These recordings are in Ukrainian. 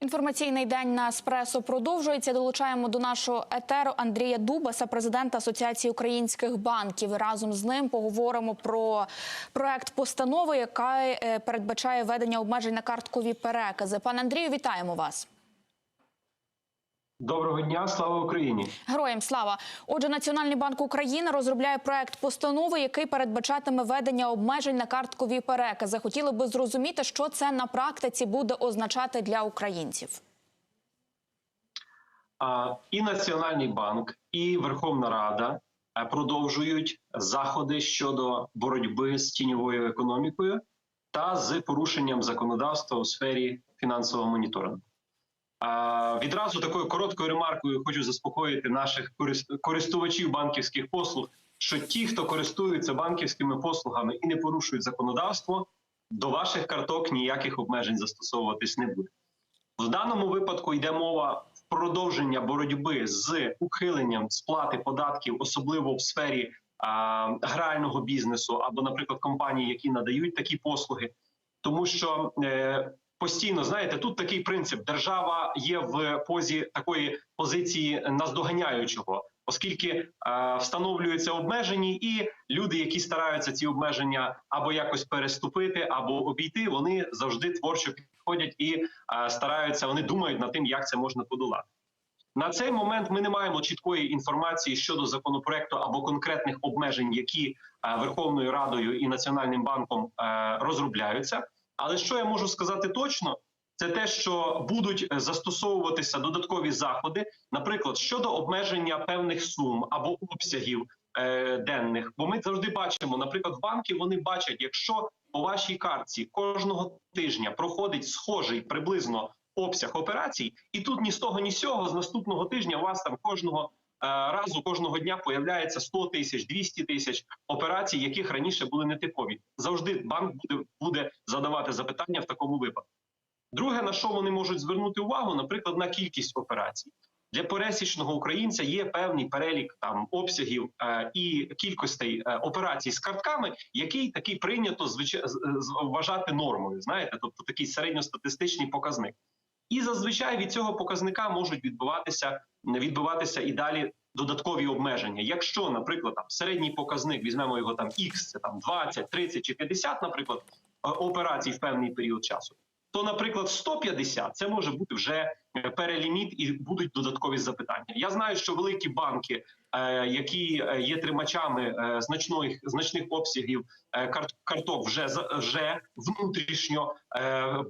Інформаційний день на Еспресо продовжується. Долучаємо до нашого етеру Андрія Дубаса, президента Асоціації українських банків. Разом з ним поговоримо про проект постанови, яка е, передбачає введення обмежень на карткові перекази. Пане Андрію, вітаємо вас. Доброго дня, слава Україні! Героям слава! Отже, Національний банк України розробляє проект постанови, який передбачатиме введення обмежень на карткові перекази. Хотіли би зрозуміти, що це на практиці буде означати для українців. І Національний банк, і Верховна Рада е, продовжують заходи щодо боротьби з тіньовою економікою та з порушенням законодавства у сфері фінансового моніторингу. Відразу такою короткою ремаркою хочу заспокоїти наших користувачів банківських послуг, що ті, хто користуються банківськими послугами і не порушують законодавство, до ваших карток ніяких обмежень застосовуватись не буде. В даному випадку йде мова в продовження боротьби з ухиленням сплати податків, особливо в сфері а, грального бізнесу або, наприклад, компаній, які надають такі послуги, тому що е, постійно знаєте, тут такий принцип: держава є в позі такої позиції наздоганяючого, оскільки е, встановлюються обмежені, і люди, які стараються ці обмеження або якось переступити, або обійти, вони завжди творчо підходять і е, стараються. Вони думають над тим, як це можна подолати. На цей момент ми не маємо чіткої інформації щодо законопроекту або конкретних обмежень, які е, Верховною Радою і Національним банком е, розробляються. Але що я можу сказати точно, це те, що будуть е, застосовуватися додаткові заходи, наприклад, щодо обмеження певних сум або обсягів е, денних. Бо ми завжди бачимо, наприклад, банки вони бачать, якщо по вашій картці кожного тижня проходить схожий приблизно обсяг операцій, і тут ні з того, ні з цього з наступного тижня вас там кожного. Е, Разу кожного дня появляється 100 тисяч, 200 тисяч операцій, яких раніше були нетипові. Завжди банк буде, буде задавати запитання в такому випадку. Друге, на що вони можуть звернути увагу, наприклад, на кількість операцій для пересічного українця є певний перелік там обсягів е, і кількостей е, операцій з картками, який такий прийнято звичай з- з- вважати нормою. Знаєте, тобто такий середньостатистичний показник. І зазвичай від цього показника можуть відбуватися відбуватися і далі додаткові обмеження. Якщо, наприклад, там середній показник візьмемо його там X, це там 20, 30 чи 50, наприклад, е, операцій в певний період часу, то, наприклад, 150 це може бути вже е, переліміт і будуть додаткові запитання. Я знаю, що великі банки, е, які є тримачами значних значних обсягів карток, вже вже внутрішньо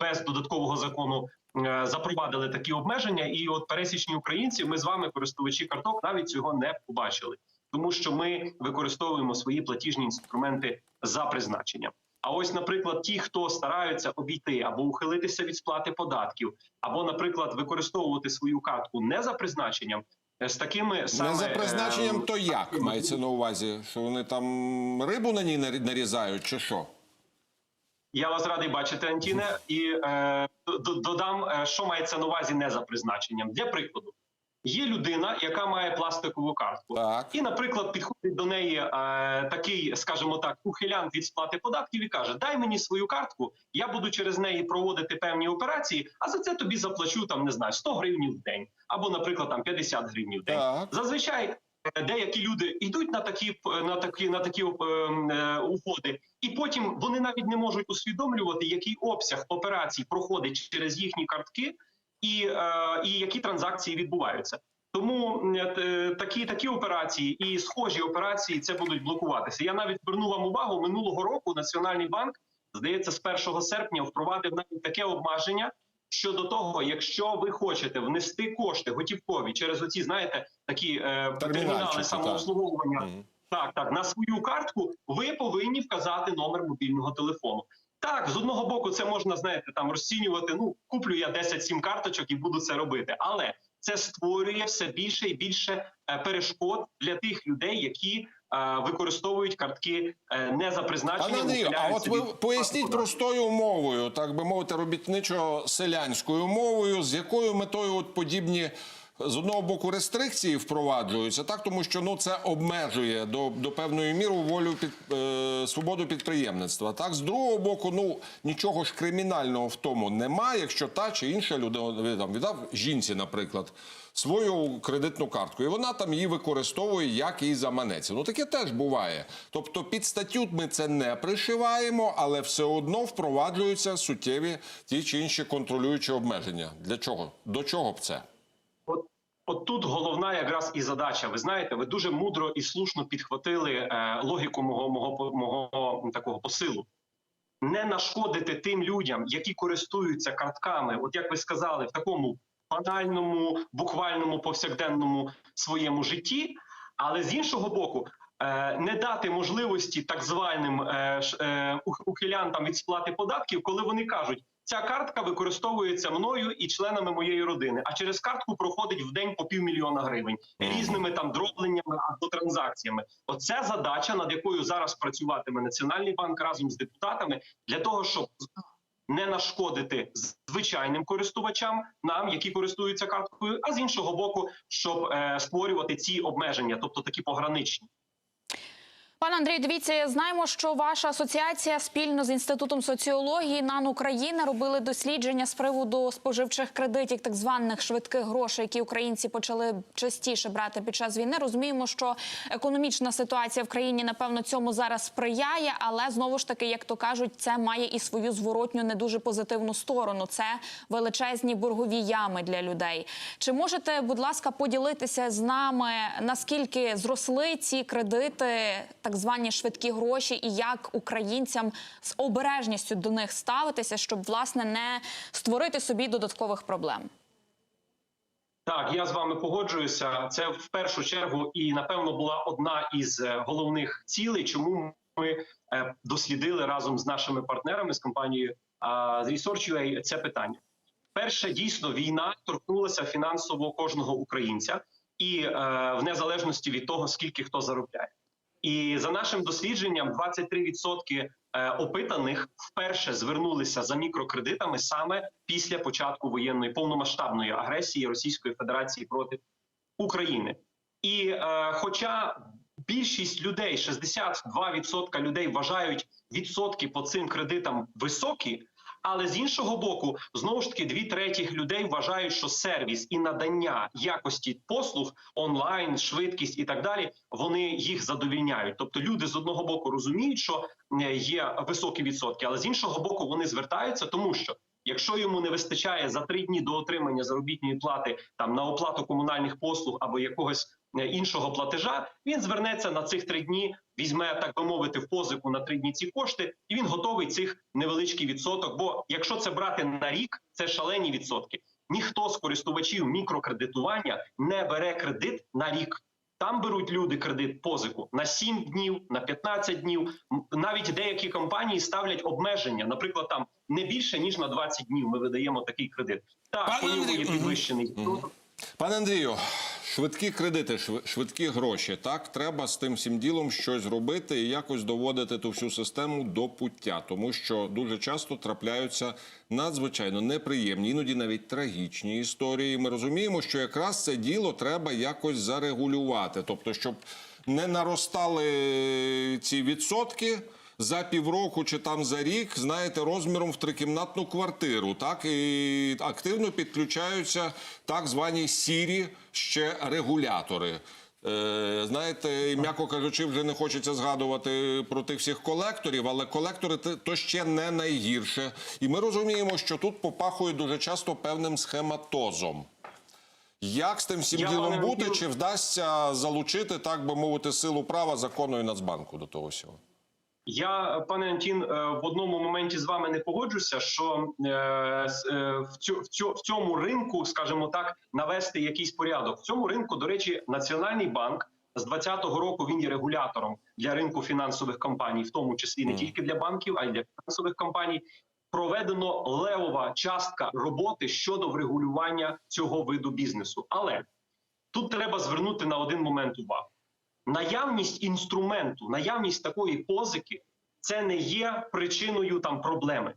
без додаткового закону. Е, Запровадили такі обмеження, і от пересічні українці, ми з вами, користувачі карток, навіть цього не побачили, тому що ми використовуємо свої платіжні інструменти за призначенням. А ось, наприклад, ті, хто стараються обійти або ухилитися від сплати податків, або, наприклад, використовувати свою картку не за призначенням, е, з такими саме Не за призначенням, е, то як мається на увазі? Що вони там рибу на ній нарі- нарізають, чи що? Я вас радий бачити, Антіне, і е, додам, е, що мається на увазі не за призначенням. Для прикладу, є людина, яка має пластикову картку, Так. і, наприклад, підходить до неї е, такий, скажімо так, ухилянт від сплати податків і каже: Дай мені свою картку, я буду через неї проводити певні операції, а за це тобі заплачу там не знаю 100 гривень в день, або, наприклад, там 50 гривень в день. Так. Зазвичай деякі люди йдуть на такі п- на такі на такі е, е, угоди, і потім вони навіть не можуть усвідомлювати, який обсяг операцій проходить через їхні картки, і, е, і які транзакції відбуваються. Тому е, такі такі операції і схожі операції це будуть блокуватися. Я навіть зверну вам увагу минулого року. Національний банк здається, з 1 серпня впровадив навіть таке обмеження щодо того, якщо ви хочете внести кошти готівкові через оці, знаєте, такі е, термінали так. самообслуговування. Мгм. Так, так, на свою картку ви повинні вказати номер мобільного телефону. Так, з одного боку, це можна знаєте, там розцінювати. Ну, куплю я 10 сім карточок і буду це робити. Але це створює все більше і більше е, перешкод для тих людей, які використовують картки е, не за призначенням. Андрію, а от ви поясніть простою мовою, так би мовити, робітничо-селянською мовою, з якою метою от подібні з одного боку рестрикції впроваджуються, так тому що ну це обмежує до, до певної міри волю під е, свободу підприємництва. Так, з другого боку, ну нічого ж кримінального в тому немає, якщо та чи інша людина там віддав жінці, наприклад. Свою кредитну картку, і вона там її використовує, як їй заманеться. Ну таке теж буває. Тобто під статтю ми це не пришиваємо, але все одно впроваджуються суттєві ті чи інші контролюючі обмеження. Для чого? До чого б це? От, тут головна якраз і задача. Ви знаєте, ви дуже мудро і слушно підхватили е, логіку мого, мого, мого такого посилу. Не нашкодити тим людям, які користуються картками, от як ви сказали, в такому банальному, буквальному повсякденному своєму житті, але з іншого боку, е, не дати можливості так званим е, е, ухилянтам від сплати податків, коли вони кажуть, ця картка використовується мною і членами моєї родини, а через картку проходить в день по півмільйона гривень різними там дробленнями або транзакціями. Оце задача, над якою зараз працюватиме Національний банк разом з депутатами для того, щоб не нашкодити звичайним користувачам, нам, які користуються карткою, а з іншого боку, щоб е, створювати ці обмеження, тобто такі пограничні. Пане Андрій, дивіться, знаємо, що ваша асоціація спільно з інститутом соціології НАН України робили дослідження з приводу споживчих кредитів, так званих швидких грошей, які українці почали частіше брати під час війни. Розуміємо, що економічна ситуація в країні напевно цьому зараз сприяє, але знову ж таки, як то кажуть, це має і свою зворотню не дуже позитивну сторону. Це величезні боргові ями для людей. Чи можете, будь ласка, поділитися з нами наскільки зросли ці кредити? Так звані швидкі гроші, і як українцям з обережністю до них ставитися, щоб власне не створити собі додаткових проблем. Так, я з вами погоджуюся. Це в першу чергу і напевно була одна із е, головних цілей, чому ми е, дослідили разом з нашими партнерами з компанією Research.ua це питання. Перше, дійсно, війна торкнулася фінансово кожного українця, і е, в незалежності від того, скільки хто заробляє. І за нашим дослідженням, 23% е, опитаних вперше звернулися за мікрокредитами саме після початку воєнної повномасштабної агресії Російської Федерації проти України. І е, хоча більшість людей, 62% людей вважають відсотки по цим кредитам високі. Але з іншого боку, знову ж таки, дві третіх людей вважають, що сервіс і надання якості послуг онлайн, швидкість і так далі, вони їх задовільняють. Тобто, люди з одного боку розуміють, що е, є високі відсотки, але з іншого боку, вони звертаються, тому що якщо йому не вистачає за три дні до отримання заробітної плати там на оплату комунальних послуг або якогось іншого платежа, він звернеться на цих три дні, візьме так би мовити в позику на три дні ці кошти, і він готовий цих невеличкий відсоток. Бо якщо це брати на рік, це шалені відсотки. Ніхто з користувачів мікрокредитування не бере кредит на рік. Там беруть люди кредит позику на 7 днів, на 15 днів. Навіть деякі компанії ставлять обмеження. Наприклад, там не більше ніж на 20 днів ми видаємо такий кредит. Так, є мгм. підвищений. Пане Андрію, швидкі кредити, швидкі гроші. Так, треба з тим всім ділом щось робити і якось доводити ту всю систему до пуття, тому що дуже часто трапляються надзвичайно неприємні, іноді навіть трагічні історії. Ми розуміємо, що якраз це діло треба якось зарегулювати, тобто, щоб не наростали ці відсотки за півроку чи там за рік, знаєте, розміром в трикімнатну квартиру, так і активно підключаються так звані сірі ще регулятори. Е, знаєте, м'яко кажучи, вже не хочеться згадувати про тих всіх колекторів, але колектори то ще не найгірше. І ми розуміємо, що тут попахує дуже часто певним схематозом. Як з тим всім Я, ділом бути? Чи вдасться залучити, так би мовити, силу права закону і Нацбанку до того всього? Я, пане Антін, е, в одному моменті з вами не погоджуся, що е, е, в, цьому ринку, скажімо так, навести якийсь порядок. В цьому ринку, до речі, Національний банк з 2020 року він є регулятором для ринку фінансових компаній, в тому числі не тільки для банків, а й для фінансових компаній. Проведено левова частка роботи щодо врегулювання цього виду бізнесу. Але тут треба звернути на один момент увагу. Наявність інструменту, наявність такої позики це не є причиною там проблеми.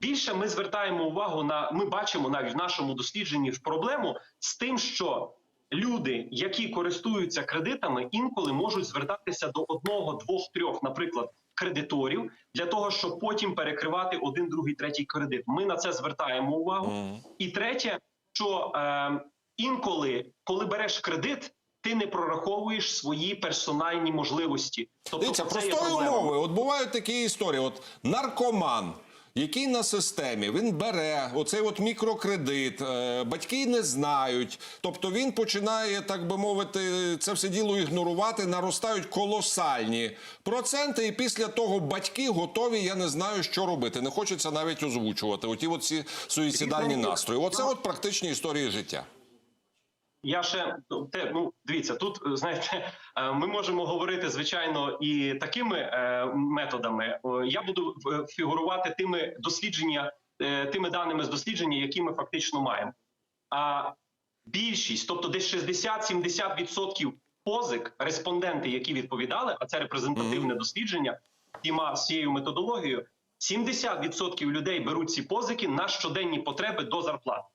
Більше ми звертаємо увагу на ми бачимо навіть в нашому дослідженні проблему з тим, що люди, які користуються кредитами, інколи можуть звертатися до одного, двох, трьох, наприклад, кредиторів для того, щоб потім перекривати один, другий, третій кредит. Ми на це звертаємо увагу. І третє, що е, інколи, коли береш кредит, ти не прораховуєш свої персональні можливості. Тобто, Дивіться, простою проблема. мовою. От бувають такі історії. От наркоман. Який на системі він бере оцей от мікрокредит, е, батьки не знають. Тобто він починає, так би мовити, це все діло ігнорувати, наростають колосальні проценти, і після того батьки готові, я не знаю, що робити. Не хочеться навіть озвучувати. Оті от ці суїцидальні настрої. Оце от практичні історії життя. Я ще ну, те, ну дивіться, тут е, знаєте, е, ми можемо говорити звичайно і такими е, методами. Я буду фігурувати тими дослідження, тими даними з дослідження, які ми фактично маємо. А більшість, тобто десь 60-70% позик, респонденти, які відповідали, а це репрезентативне дослідження всіма всією методологією. 70% людей беруть ці позики на щоденні потреби до зарплати.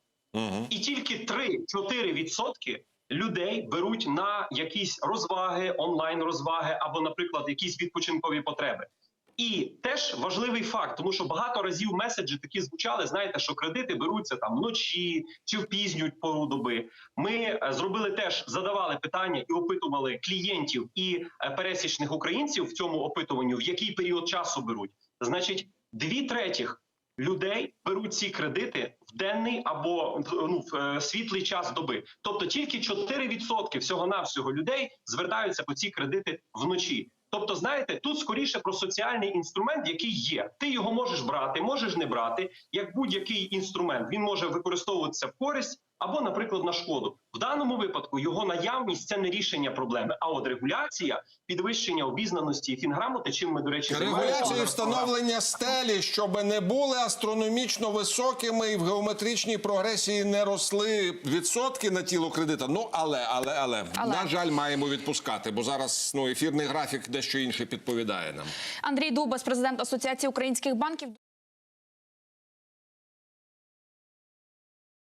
І тільки 3-4% людей беруть на якісь розваги, онлайн розваги або, наприклад, якісь відпочинкові потреби. І теж важливий факт, тому що багато разів меседжі такі звучали. Знаєте, що кредити беруться там вночі чи в пізню пору доби. Ми е, зробили теж задавали питання і опитували клієнтів і е, пересічних українців в цьому опитуванню, в який період часу беруть. Значить, дві третіх людей беруть ці кредити в денний або ну, в е, світлий час доби. Тобто тільки 4% всього навсього людей звертаються по ці кредити вночі. Тобто, знаєте, тут скоріше про соціальний інструмент, який є. Ти його можеш брати, можеш не брати. Як будь-який інструмент, він може використовуватися в користь або, наприклад, на шкоду. В даному випадку його наявність це не рішення проблеми. А от регуляція, підвищення обізнаності і фінграмоти, чим ми до речі Регуляція і встановлення стелі, щоб не були астрономічно високими і в геометричній прогресії не росли відсотки на тіло кредита. Ну але, але, але, Але. на жаль, маємо відпускати, бо зараз ну ефірний графік дещо інше підповідає нам. Андрій Дубас, президент Асоціації українських банків.